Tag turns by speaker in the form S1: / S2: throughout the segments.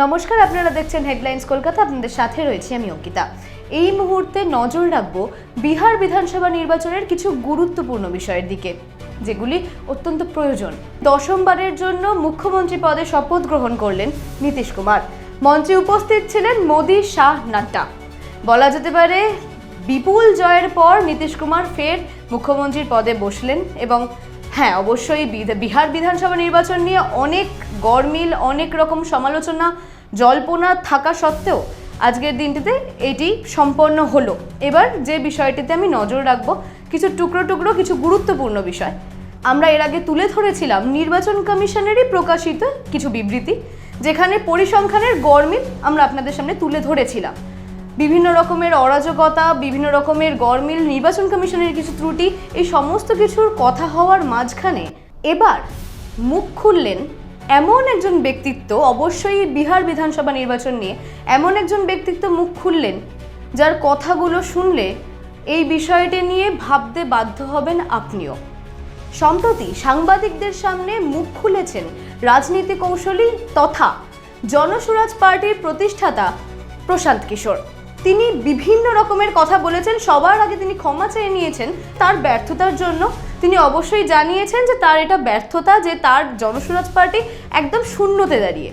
S1: নমস্কার, আপনারা দেখছেন হেডলাইন্স কলকাতা, আপনাদের সাথে রয়েছে আমি অঙ্কিতা। এই মুহূর্তে নজর রাখব বিহার বিধানসভা নির্বাচনের কিছু গুরুত্বপূর্ণ বিষয়ের দিকে, যেগুলি অত্যন্ত প্রয়োজন। দশমবারের জন্য মুখ্যমন্ত্রী পদে শপথ গ্রহণ করলেন নীতিশ কুমার। মঞ্চে উপস্থিত ছিলেন মোদি শাহ নাড্ডা। বলা যেতে পারে, বিপুল জয়ের পর নীতিশ কুমার ফের মুখ্যমন্ত্রীর পদে বসলেন এবং হ্যাঁ অবশ্যই বিহার বিধানসভা নির্বাচন নিয়ে অনেক গরমিল অনেক রকম সমালোচনা, জল্পনা থাকা সত্ত্বেও আজকের দিনটিতে এটি সম্পন্ন হলো। এবার যে বিষয়টিতে আমি নজর রাখব, কিছু টুকরো টুকরো, কিছু গুরুত্বপূর্ণ বিষয়। আমরা এর আগে তুলে ধরেছিলাম নির্বাচন কমিশনেরই প্রকাশিত কিছু বিবৃতি, যেখানে পরিসংখ্যানের গরমিল আমরা আপনাদের সামনে তুলে ধরেছিলাম। বিভিন্ন রকমের অরাজকতা, বিভিন্ন রকমের গরমিল নির্বাচন কমিশনের কিছু ত্রুটি, এই সমস্ত কিছুর কথা হওয়ার মাঝখানে এবার মুখ খুললেন এমন একজন ব্যক্তিত্ব, অবশ্যই বিহার বিধানসভা নির্বাচন নিয়ে এমন একজন ব্যক্তিত্ব মুখ খুললেন, যার কথাগুলো শুনলে এই বিষয়টি নিয়ে ভাবতে বাধ্য হবেন আপনিও। সম্প্রতি সাংবাদিকদের সামনে মুখ খুলেছেন রাজনীতি কৌশলী তথা জনসুরাজ পার্টির প্রতিষ্ঠাতা প্রশান্ত কিশোর। তিনি বিভিন্ন রকমের কথা বলেছেন, সবার আগে তিনি ক্ষমা চেয়ে নিয়েছেন তার ব্যর্থতার জন্য। তিনি অবশ্যই জানিয়েছেন যে তার এটা ব্যর্থতা যে তার জনসুরাজ পার্টি একদম শূন্যতে দাঁড়িয়ে।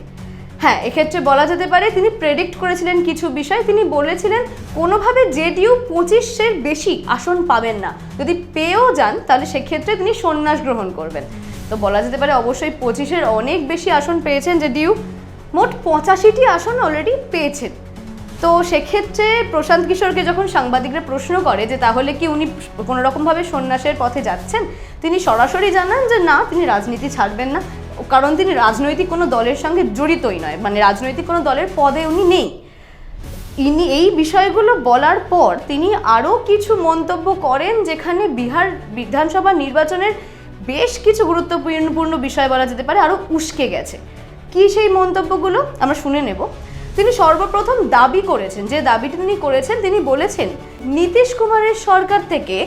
S1: হ্যাঁ এক্ষেত্রে বলা যেতে পারে তিনি প্রেডিক্ট করেছিলেন কিছু বিষয়। তিনি বলেছিলেন, কোনোভাবে জেডিইউ পঁচিশের বেশি আসন পাবেন না। যদি পেয়েও যান, তাহলে সেক্ষেত্রে তিনি সন্ন্যাস গ্রহণ করবেন। তো বলা যেতে পারে অবশ্যই পঁচিশের অনেক বেশি আসন পেয়েছেন জেডিইউ মোট পঁচাশিটি আসন অলরেডি পেয়েছেন। তো সেক্ষেত্রে প্রশান্ত কিশোরকে যখন সাংবাদিকরা প্রশ্ন করে যে তাহলে কি উনি কোনোরকমভাবে সন্ন্যাসের পথে যাচ্ছেন, তিনি সরাসরি জানান যে না, তিনি রাজনীতি ছাড়বেন না। কারণ তিনি রাজনৈতিক কোনো দলের সঙ্গে জড়িতই নয় মানে রাজনৈতিক কোনো দলের পদে উনি নেই। ইনি এই বিষয়গুলো বলার পর তিনি আরও কিছু মন্তব্য করেন যেখানে বিহার বিধানসভা নির্বাচনের বেশ কিছু গুরুত্বপূর্ণ বিষয় বলা যেতে পারে, আরও উস্কে গেছে। কি সেই মন্তব্যগুলো? আমরা শুনে নেব। তিনি সর্বপ্রথম দাবি করেছেন, যে দাবিটি তিনি করেছেন, তিনি বলেছেন, নীতিশ কুমারের সরকার থেকে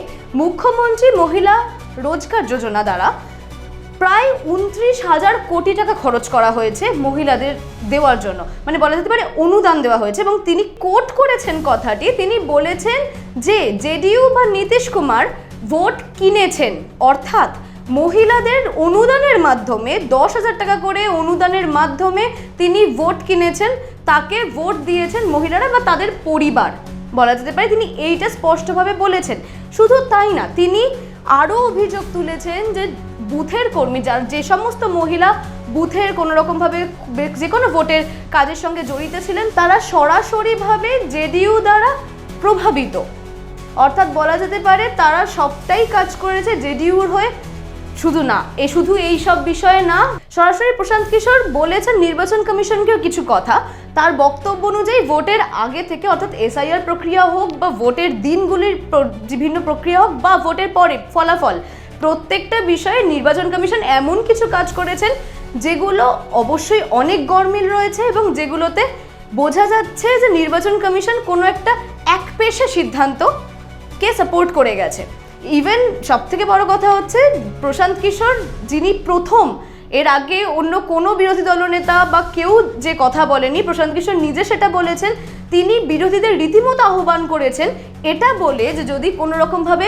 S1: মুখ্যমন্ত্রী মহিলা রোজগার যোজনা দ্বারা প্রায় উনত্রিশ হাজার কোটি টাকা খরচ করা হয়েছে মহিলাদের দেওয়ার জন্য। মানে বলা যেতে পারে অনুদান দেওয়া হয়েছে এবং তিনি কোট করেছেন কথাটি। তিনি বলেছেন যে, জেডিইউ বা নীতিশ কুমার ভোট কিনেছেন। অর্থাৎ মহিলাদের অনুদানের মাধ্যমে, দশ হাজার টাকা করে অনুদানের মাধ্যমে তিনি ভোট কিনেছেন, তাকে ভোট দিয়েছেন মহিলারা বা তাদের পরিবার। বলা যেতে পারে তিনি এইটা স্পষ্টভাবে বলেছেন। শুধু তাই না, তিনি আরও অভিযোগ তুলেছেন যে বুথের কর্মী, যার যে সমস্ত মহিলা বুথের কোনো রকমভাবে যে কোনো ভোটের কাজের সঙ্গে জড়িত ছিলেন, তারা সরাসরিভাবে জেডিইউ দ্বারা প্রভাবিত। অর্থাৎ বলা যেতে পারে তারা সবটাই কাজ করেছে জেডিইউর হয়ে। শুধু না, এ শুধু এই সব বিষয়ে না, সরাসরি প্রশান্ত কিশোর বলেছেন নির্বাচন কমিশনকেও কিছু কথা। তার বক্তব্য অনুযায়ী ভোটের আগে থেকে, অর্থাৎ এসআইআর প্রক্রিয়া হোক বা ভোটের দিনগুলির বিভিন্ন প্রক্রিয়া হোক বা ভোটের পরে ফলাফল, প্রত্যেকটা বিষয়ে নির্বাচন কমিশন এমন কিছু কাজ করেছেন যেগুলো অবশ্যই অনেক গরমিল রয়েছে এবং যেগুলোতে বোঝা যাচ্ছে যে নির্বাচন কমিশন কোনো একটা একপেশে সিদ্ধান্তকে সাপোর্ট করে গেছে। ইভেন সব থেকে বড় কথা হচ্ছে, প্রশান্ত কিশোর যিনি প্রথম, এর আগে অন্য কোনো বিরোধী দলনেতা বা কেউ যে কথা বলেনি, প্রশান্ত কিশোর নিজে সেটা বলেছেন, তিনি বিরোধীদের রীতিমতো আহ্বান করেছেন, এটা বলে যে যদি কোনো রকমভাবে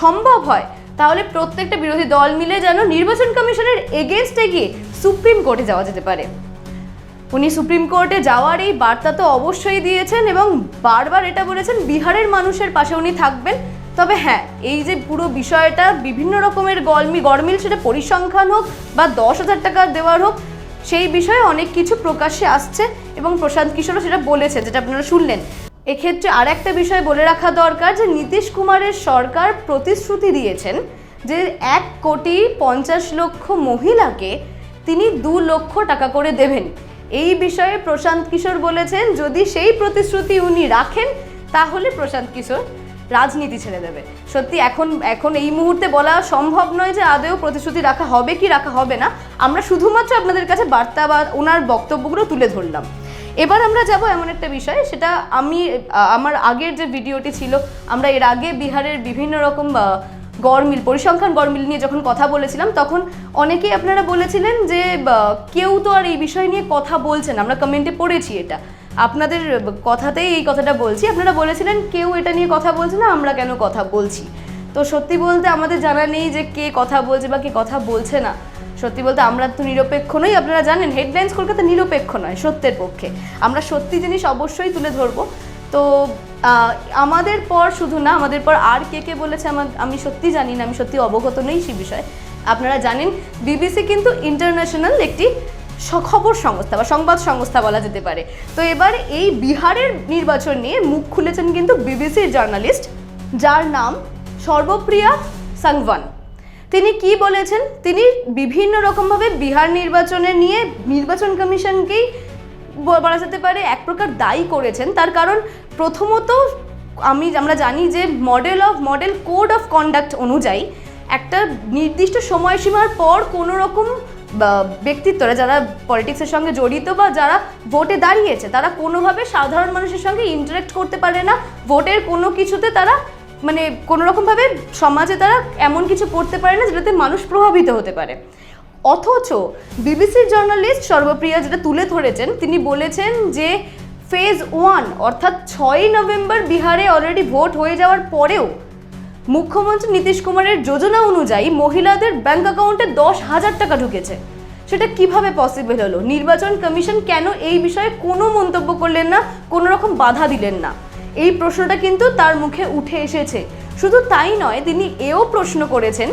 S1: সম্ভব হয়, তাহলে প্রত্যেকটা বিরোধী দল মিলে যেন নির্বাচন কমিশনের এগেনস্টে গিয়ে সুপ্রিম কোর্টে যাওয়া যেতে পারে। উনি সুপ্রিম কোর্টে যাওয়ার এই বার্তা তো অবশ্যই দিয়েছেন এবং বারবার এটা বলেছেন, বিহারের মানুষের পাশে উনি থাকবেন। তবে হ্যাঁ এই যে পুরো বিষয়টা, বিভিন্ন রকমের গলমি গরমিল, সেটা পরিসংখ্যান হোক বা দশ হাজার টাকা দেওয়ার হোক, সেই বিষয়ে অনেক কিছু প্রকাশ্যে আসছে এবং প্রশান্ত কিশোরও সেটা বলেছে, যেটা আপনারা শুনলেন। এক্ষেত্রে আর একটা বিষয় বলে রাখা দরকার যে, নীতিশ কুমারের সরকার প্রতিশ্রুতি দিয়েছেন যে, এক কোটি পঞ্চাশ লক্ষ মহিলাকে তিনি দু লক্ষ টাকা করে দেবেন। এই বিষয়ে প্রশান্ত কিশোর বলেছেন, যদি সেই প্রতিশ্রুতি উনি রাখেন, তাহলে প্রশান্ত কিশোর রাজনীতি ছেড়ে দেবে। সত্যি, এখন এখন এই মুহূর্তে বলা সম্ভব নয় যে আদৌ প্রতিশ্রুতি রাখা হবে কি রাখা হবে না। আমরা শুধুমাত্র আপনাদের কাছে বার্তা বা ওনার বক্তব্যগুলো তুলে ধরলাম। এবার আমরা যাব এমন একটা বিষয়, সেটা আমি, আমার আগের যে ভিডিওটি ছিল, আমরা এর আগে বিহারের বিভিন্ন রকম গড়মিল পরিসংখ্যান গড়মিল নিয়ে যখন কথা বলেছিলাম, তখন অনেকেই আপনারা বলেছিলেন যে কেউ তো আর এই বিষয় নিয়ে কথা বলছেন আমরা কমেন্টে পড়েছি এটা। আপনাদের কথাতেই এই কথাটা বলছি। আপনারা বলেছিলেন, কেউ এটা নিয়ে কথা বলছে না, আমরা কেন কথা বলছি? তো সত্যি বলতে আমাদের জানা নেই যে কে কথা বলছে বা কে কথা বলছে না। সত্যি বলতে আমরা তো নিরপেক্ষ নই। আপনারা জানেন হেডলাইন্স কলকাতা নিরপেক্ষ নয়, সত্যের পক্ষে। আমরা সত্যি জিনিস অবশ্যই তুলে ধরবো। তো আমাদের পর শুধু না, আমাদের পর আর কে কে বলেছে আমার, আমি সত্যি জানি না, আমি সত্যি অবগত নেই সে বিষয়ে। আপনারা জানেন, বিবিসি কিন্তু ইন্টারন্যাশনাল একটি খবর সংস্থা বা সংবাদ সংস্থা বলা যেতে পারে। তো এবার এই বিহারের নির্বাচন নিয়ে মুখ খুলেছেন কিন্তু বিবিসির জার্নালিস্ট, যার নাম সর্বপ্রিয়া সাংওয়ান তিনি কি বলেছেন? তিনি বিভিন্ন রকমভাবে বিহার নির্বাচনে নিয়ে নির্বাচন কমিশনকেই বলা যেতে পারে এক প্রকার দায়ী করেছেন। তার কারণ প্রথমত আমি, আমরা জানি যে model of model code of conduct অনুযায়ী একটা নির্দিষ্ট সময়সীমার পর কোনো রকম ব্যক্তিত্বরা যারা পলিটিক্সের সঙ্গে জড়িত বা যারা ভোটে দাঁড়িয়েছে, তারা কোনোভাবে সাধারণ মানুষের সঙ্গে ইন্টারেক্ট করতে পারে না। ভোটের কোনো কিছুতে তারা মানে কোনো রকমভাবে সমাজে তারা এমন কিছু করতে পারে না যেটাতে মানুষ প্রভাবিত হতে পারে। অথচ বিবিসির জার্নালিস্ট সর্বপ্রিয়া যেটা তুলে ধরেছেন, তিনি বলেছেন যে ফেজ ওয়ান অর্থাৎ ছয়ই নভেম্বর বিহারে অলরেডি ভোট হয়ে যাওয়ার পরেও মুখ্যমন্ত্রী নীতিশ কুমারের যোজনা অনুযায়ী মহিলাদের ব্যাংক অ্যাকাউন্টে দশ হাজার টাকা ঢুকেছে। সেটা কীভাবে পসিবল হলো? নির্বাচন কমিশন কেন এই বিষয়ে কোনো মন্তব্য করলেন না, কোনো রকম বাধা দিলেন না? এই প্রশ্নটা কিন্তু তার মুখে উঠে এসেছে। শুধু তাই নয়, তিনি এও প্রশ্ন করেছেন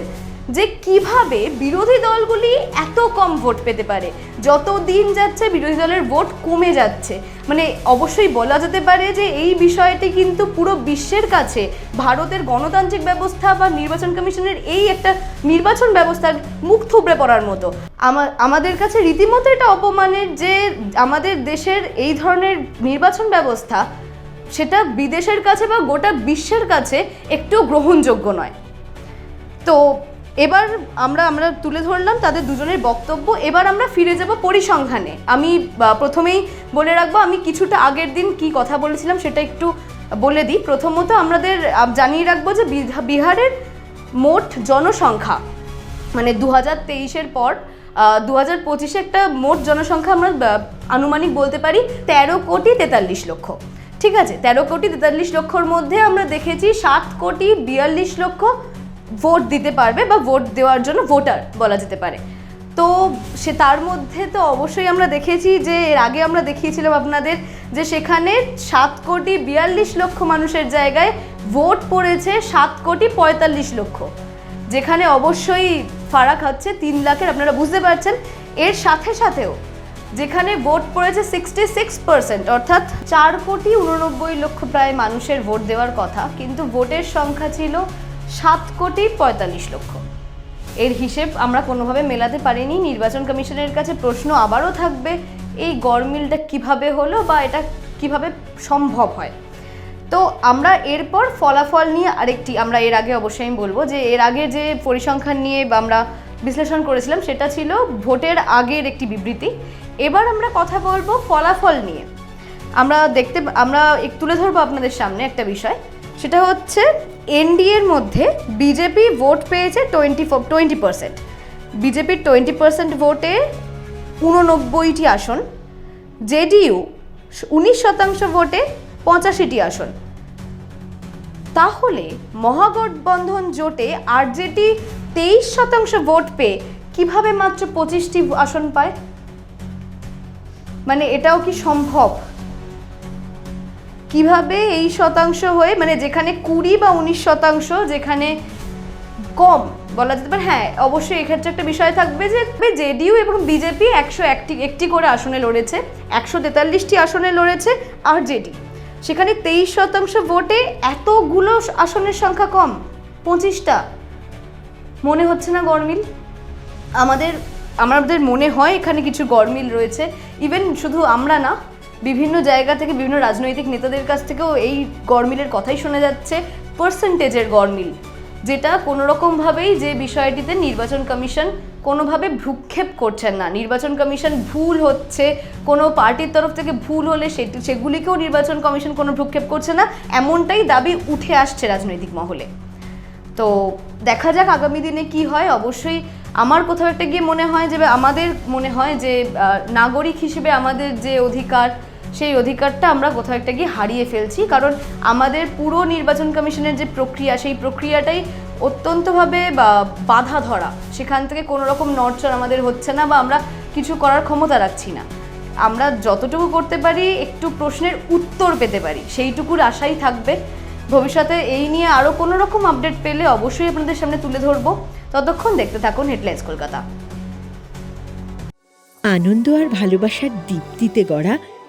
S1: যে কীভাবে বিরোধী দলগুলি এত কম ভোট পেতে পারে। যত দিন যাচ্ছে বিরোধী দলের ভোট কমে যাচ্ছে। মানে অবশ্যই বলা যেতে পারে যে এই বিষয়টি কিন্তু পুরো বিশ্বের কাছে ভারতের গণতান্ত্রিক ব্যবস্থা বা নির্বাচন কমিশনের এই একটা নির্বাচন ব্যবস্থার মুখ থুবড়ে পড়ার মতো। আমা- আমাদের কাছে রীতিমতো এটা অপমানের যে আমাদের দেশের এই ধরনের নির্বাচন ব্যবস্থা, সেটা বিদেশের কাছে বা গোটা বিশ্বের কাছে একটু গ্রহণযোগ্য নয়। তো এবার আমরা আমরা তুলে ধরলাম তাদের দুজনের বক্তব্য। এবার আমরা ফিরে যাব পরিসংখ্যানে। আমি প্রথমেই বলে রাখব, আমি কিছুটা আগের দিন কি কথা বলেছিলাম সেটা একটু বলে দিই। প্রথমত আমাদের জানিয়ে রাখব যে বিহা- বিহারের মোট জনসংখ্যা মানে দু হাজার তেইশের পর দু হাজার পঁচিশে একটা মোট জনসংখ্যা আমরা আনুমানিক বলতে পারি তেরো কোটি তেতাল্লিশ লক্ষ। ঠিক আছে? তেরো কোটি তেতাল্লিশ লক্ষর মধ্যে আমরা দেখেছি সাত কোটি বিয়াল্লিশ লক্ষ ভোট দিতে পারবে বা ভোট দেওয়ার জন্য ভোটার বলা যেতে পারে। তো সে তার মধ্যে তো অবশ্যই আমরা দেখেছি যে, এর আগে আমরা দেখিয়েছিলাম আপনাদের যে সেখানে সাত কোটি বিয়াল্লিশ লক্ষ মানুষের জায়গায় ভোট পড়েছে সাত কোটি পঁয়তাল্লিশ লক্ষ। যেখানে অবশ্যই ফারাক হচ্ছে তিন লাখের, আপনারা বুঝতে পারছেন। এর সাথে সাথেও যেখানে ভোট পড়েছে সিক্সটি সিক্স পার্সেন্ট অর্থাৎ চার কোটি উননব্বই লক্ষ প্রায় মানুষের ভোট দেওয়ার কথা। কিন্তু ভোটের সংখ্যা ছিল সাত কোটি পঁয়তাল্লিশ লক্ষ। এর হিসেব আমরা কোনোভাবে মেলাতে পারিনি। নির্বাচন কমিশনের কাছে প্রশ্ন আবারও থাকবে, এই গড়মিলটা কীভাবে হলো বা এটা কীভাবে সম্ভব হয়? তো আমরা এরপর ফলাফল নিয়ে আরেকটি, আমরা এর আগে অবশ্যই আমি বলব যে এর আগে যে পরিসংখ্যান নিয়ে আমরা বিশ্লেষণ করেছিলাম, সেটা ছিল ভোটের আগের একটি বিবৃতি। এবার আমরা কথা বলব ফলাফল নিয়ে। আমরা দেখতে, আমরা তুলে ধরবো আপনাদের সামনে একটা বিষয়। সেটা হচ্ছে এনডিএর মধ্যে বিজেপি ভোট পেয়েছে টোয়েন্টি ফোর টোয়েন্টি পার্সেন্ট বিজেপির টোয়েন্টি পার্সেন্ট ভোটে উননব্বইটি আসন। জেডিইউ উনিশ শতাংশ ভোটে পঁচাশিটি আসন। তাহলে মহাগঠবন্ধন জোটে আরজেডি তেইশ শতাংশ ভোট পেয়ে কীভাবে মাত্র পঁচিশটি আসন পায়? মানে এটাও কি সম্ভব? কীভাবে এই শতাংশ হয়ে মানে যেখানে কুড়ি বা উনিশ শতাংশ, যেখানে কম বলা যেতে পারে হ্যাঁ অবশ্যই এক্ষেত্রে একটা বিষয় থাকবে যে জেডিইউ এবং বিজেপি একশো একটি একটি করে আসনে লড়েছে, একশো তেতাল্লিশটি আসনে লড়েছে, আর জেডি। সেখানে তেইশ শতাংশ ভোটে এতগুলো আসনের সংখ্যা কম, পঁচিশটা। মনে হচ্ছে না গরমিল আমাদের আমাদের মনে হয় এখানে কিছু গরমিল রয়েছে। ইভেন শুধু আমরা না বিভিন্ন জায়গা থেকে, বিভিন্ন রাজনৈতিক নেতাদের কাছ থেকেও এই গরমিলের কথাই শোনা যাচ্ছে। পার্সেন্টেজের গরমিল যেটা কোনো রকমভাবেই যে বিষয়টিতে নির্বাচন কমিশন কোনোভাবে ভ্রুক্ষেপ করছেন না। নির্বাচন কমিশন ভুল হচ্ছে, কোনো পার্টির তরফ থেকে ভুল হলে সেটি, সেগুলিকেও নির্বাচন কমিশন কোনো ভ্রুক্ষেপ করছে না, এমনটাই দাবি উঠে আসছে রাজনৈতিক মহলে। তো দেখা যাক আগামী দিনে কি হয়। অবশ্যই আমার কোথাও একটা গিয়ে মনে হয় যে আমাদের মনে হয় যে নাগরিক হিসেবে আমাদের যে অধিকার সেই অধিকারটা আমরা কোথাও একটা গিয়ে হারিয়ে ফেলছি। কারণ আমাদের পুরো নির্বাচন কমিশনের যে প্রক্রিয়া, সেই প্রক্রিয়াটাই অত্যন্তভাবে, বা বাধা ধরা। সেখান থেকে কোনো রকম নড়চড় আমাদের হচ্ছে না, বা আমরা কিছু করার ক্ষমতা রাখছি না। আমরা যতটুকু করতে পারি, একটু প্রশ্নের উত্তর পেতে পারি। সেইটুকুর আশাই থাকবে। ভবিষ্যতে এই নিয়ে আরও কোনো রকম আপডেট পেলে অবশ্যই আপনাদের সামনে তুলে ধরবো। ততক্ষণ দেখতে থাকুন হেডলাইন্স কলকাতা।
S2: আনন্দ আর ভালোবাসার দীপ্তিতে গড়া